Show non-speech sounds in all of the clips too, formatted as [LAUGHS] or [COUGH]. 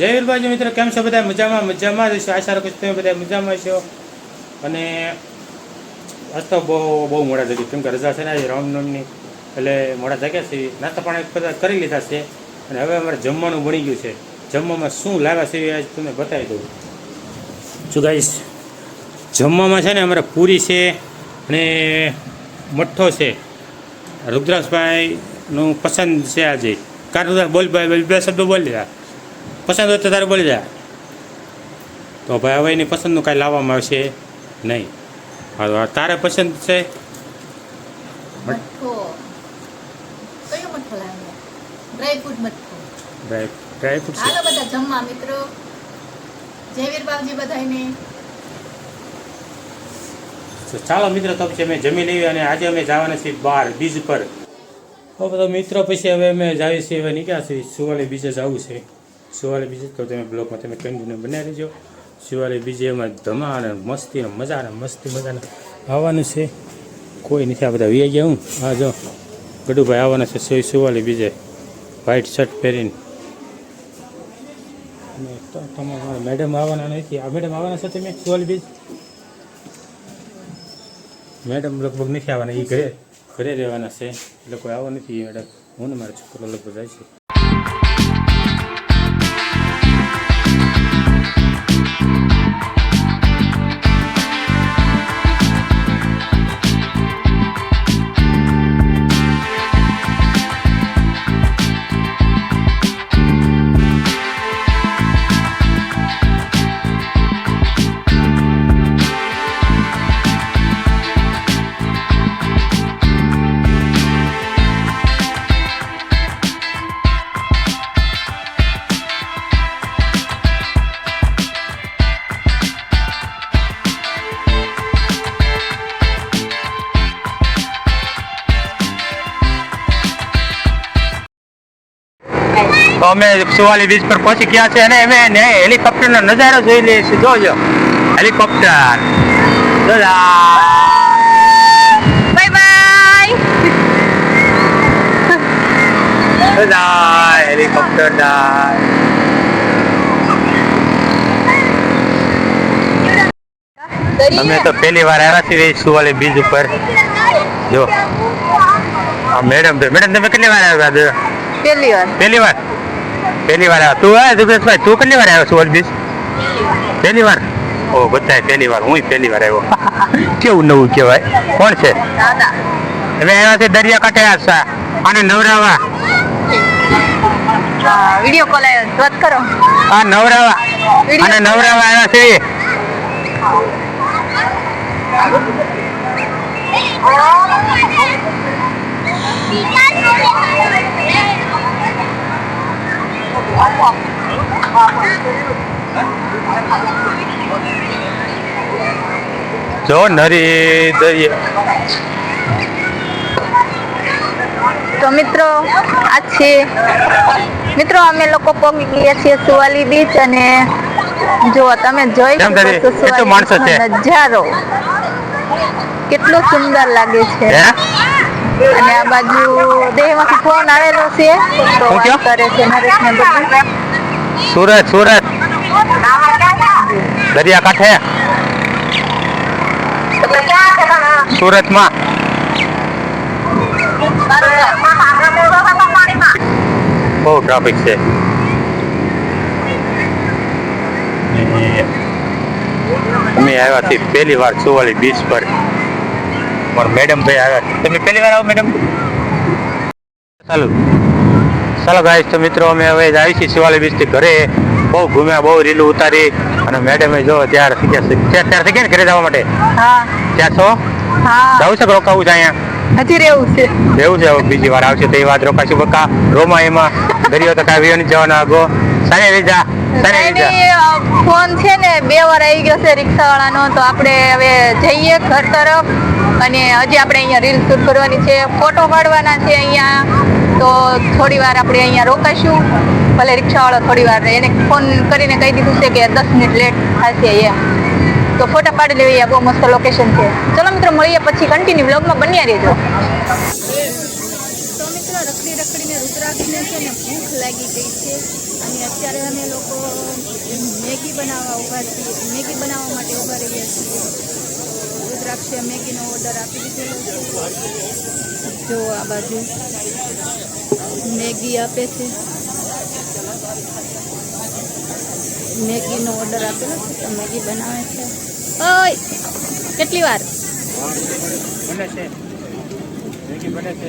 જય વીરભાઈ મિત્રો, કેમ છો બધા? મજામાં મજામાં જ છો? આશા રાખું તમે બધા મજામાં છો. અને આજ તો બહુ બહુ મોડા જગ્યા ગયું કેમ કે રજા છે ને આજે રામનવમની એટલે મોડા જાગ્યા છે નાસ્તા પાણી બધા કરી લીધા છે. અને હવે અમારે જમવાનું બની ગયું છે. જમવામાં શું લાવ્યા છે આજે તમને બતાવી દઉં. શું ગાઈશ જમવામાં છે ને અમારે પૂરી છે અને મઠ્ઠો છે. રુદ્રાસભાઈનું પસંદ છે આજે. કારણ બોલ ભાઈ બે શબ્દો બોલી દીધા પસંદ હોય તો તારે બોલી જાય તો ભાઈ હવે એની પસંદનું કાંઈ લાવવામાં આવશે નહીં. હા તારે પસંદ છે? હાલો બધા જમવા મિત્રો. જયવીર બધાને તો ચાલો મિત્રો તો પછી અમે જમી લઈએ અને આજે અમે જવાના છીએ બહાર બીજ પર. તો બધા મિત્રો પછી હવે અમે જાવી છીએ હવે નીકળ્યા છીએ સુવાલે બીજે જવું છે. સુવાલે બીજે તો તમે બ્લોગમાં તમે કન્ટિન્યુ બનાવી દેજો. સુવાલે બીજે એમાં ધમા અને મસ્તી અને મજા અને મસ્તી મજાને આવવાનું છે. કોઈ નથી આ બધા વી ગયા હું? હા જો, ગડુભાઈ આવવાના છે સોય સુવાલે બીજે. વ્હાઈટ શર્ટ પહેરીને. તમારા મેડમ આવવાના નથી. આ મેડમ આવવાના છે તમે? સુવાલે બીજ? મેડમ લગભગ નથી આવવાના એ ઘરે ઘરે રહેવાના છે. એટલે કોઈ આવવા નથી મેડમ હું ને મારો છોકરો લગભગ જાય છે. અમે સુવાલી બીચ પર પહોંચી ગયા છે અને અમે ને હેલિકોપ્ટરનો નજારો જોઈ લઈએ છીએ. જોજો. હેલિકોપ્ટર બાય બાય હેલિકોપ્ટર અમે તો પહેલી વાર આવ્યા છીએ સુવાલી બીચ ઉપર. જો. મેડમ મેડમ તમે કેટલી વાર આવ્યા પહેલી વાર. પહેલી વાર? પહેલી વાર આવ્યા. તું આવ્યા દુર્ગેશભાઈ તું કેટલી વાર આવ્યો છું બીચ પહેલી વાર? ઓ બધાય પહેલી વાર. હું પહેલી વાર આવ્યો. [LAUGHS] કેવું નવું કહેવાય? કોણ છે? દાદા. હવે આવ્યા છે દરિયા કાંઠે આ અને નવરાવા. વીડિયો કોલ આવ્યો વાત કરો. આ નવરાવા. અને નવરાવા આવ્યા છે જો નરી દરિયા તો મિત્રો આ છે. મિત્રો અમે લોકો પહોંચી ગયા છીએ સુવાલી બીચ અને જો તમે જોઈ શકો છો નજારો. કેટલો સુંદર લાગે છે. હે? અને આ બાજુ દેહમાંથી ફોન આવેલો છે તો વાત કરે છે નરેશને બધું. સુરત સુરત. દરિયા કાંઠે સુરતમાં. બહુ ટ્રાફિક છે. અમે આવ્યા છીએ પહેલી વાર સુવાલી બીચ પર. મારા મેડમ ભાઈ આવ્યા છે. તમે પહેલી વાર આવો મેડમ ચાલો. ચાલો ગાઈસ તો મિત્રો અમે હવે આવી છીએ શિવાલય બીચ ઘરે. બહુ ઘૂમ્યા બહુ રીલું ઉતારી. અને મેડમે જો ત્યાર થઈ ગયા ત્યાર ત્યાર થઈ ગયા ને ઘરે જવા માટે? ત્યાં છો? જવું છે રોકાવું છે અહીંયા? હજી રહેવું છે. એવું છે? બીજી વાર આવશે તો એ વાત રોકાશું બકા રોમા એમાં દરિયો તો કાંઈ વિયો જવાનો આગો. સારી ફોન છે ને બે વાર આવી ગયો છે રિક્ષાવાળાનો. તો આપણે હવે જઈએ ઘર તરફ. અને હજી આપણે અહીંયા રીલ શૂટ કરવાની છે. ફોટો પાડવાના છે અહીંયા. તો થોડી વાર આપણે અહીંયા રોકાશું ભલે રિક્ષાવાળો થોડી વાર એને ફોન કરીને કહી દીધું છે કે દસ મિનિટ લેટ થશે એમ. તો ફોટા પાડી લેવી બહુ મસ્ત લોકેશન છે. ચલો મિત્રો, મળીએ પછી કન્ટિન્યુ બ્લોગમાં બન્યા રહેજો. રખડી રખડીને રુદ્રાક્ષને છે ને ભૂખ લાગી ગઈ છે. અને અત્યારે અમે લોકો મેગી બનાવવા ઊભા છીએ. મેગી બનાવવા માટે ઊભા રહીએ છીએ. રુદ્રાક્ષે મેગીનો ઓર્ડર આપી દીધેલો છે જો આ બાજુ મેગી આપે છે. મેગીનો ઓર્ડર આપેલો છે તો મેગી બનાવે છે. ઓય કેટલી વાર? બને છે. મેગી બને છે.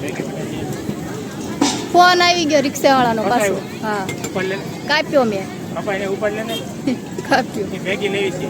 મેગી બને છે. ફોન આવી ગયો રિક્ષાવાળાનો પાછો. હા. કાપ્યો મેં. પપ્પા એને ઉપર લે ને. ભેગી મેગી લેવી છે.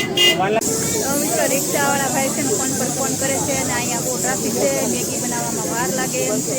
રિક્ષા વાળા રિક્ષાવાળા ભાઈ છે ને ફોન પર ફોન કરે છે અને અહીંયા બહુ ટ્રાફિક છે મેગી બનાવવામાં વાર લાગે એમ છે.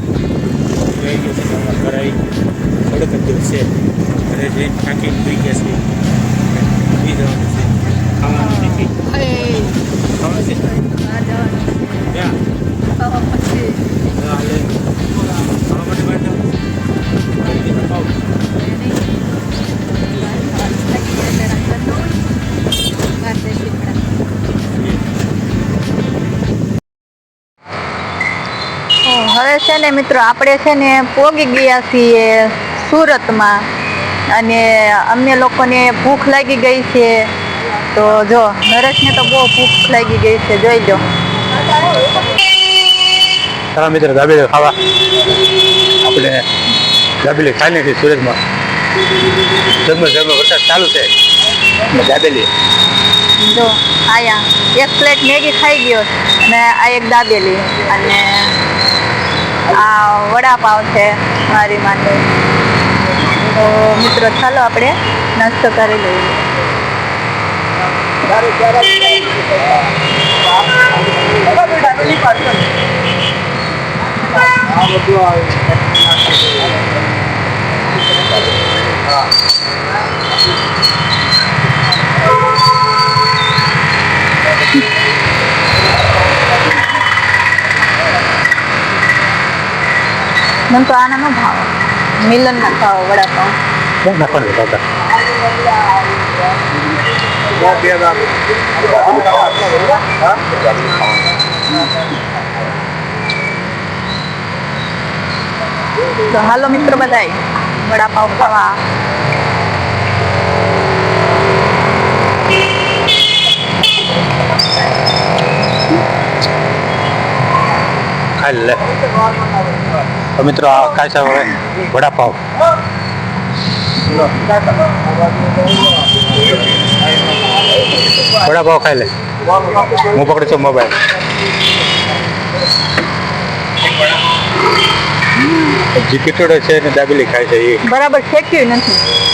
છે આવી ગયું છે તો અમારું ઘર આવી ગયું થોડુંક જ દૂર છે ઘરે જઈને થાકી સુઈ ગયા છે સુઈ જવાનું છે ખાવાનું નથી એ ખાવાનું છે બહાર જવાનું છે ક્યાં ખાવા પછી હાલે ખાવા માટે બહાર જવાનું છે ને મિત્રો આપણે છે ને પોગી ગયા છીએ સુરતમાં અને અમને લોકોને ભૂખ લાગી ગઈ છે. તો જો નરેશને તો બહુ ભૂખ લાગી ગઈ છે. જોઈ લો. ચાલો મિત્રો દાબેલી ખાવા. આપણે દાબેલી ખાઈ નથી સુરતમાં. ઝગમગ ઝગમગ વરસાદ ચાલુ છે. દાબેલી. જો આયા. એક પ્લેટ મેગી ખાઈ ગયો અને આ એક દાબેલી. અને આ વડાપાવ છે મારી માટે. તો મિત્રો ચાલો આપણે નાસ્તો કરી લઈએ. મને તો આના નો ભાવ. મિલન ના ભાવ વડાપાવ. ક્યાં નાખવાનું દાદા? તો હાલો મિત્રો બધાય વડાપાવ ખાવા. ખાઈ લે. તો મિત્રો આ ખાય હવે વડાપાવ. વડાપાવ ખાઈ લે. હું પકડું છું મોબાઈલ. જીપીટોડો છે ને દાબેલી ખાય છે એ. બરાબર, શેક્યું નથી.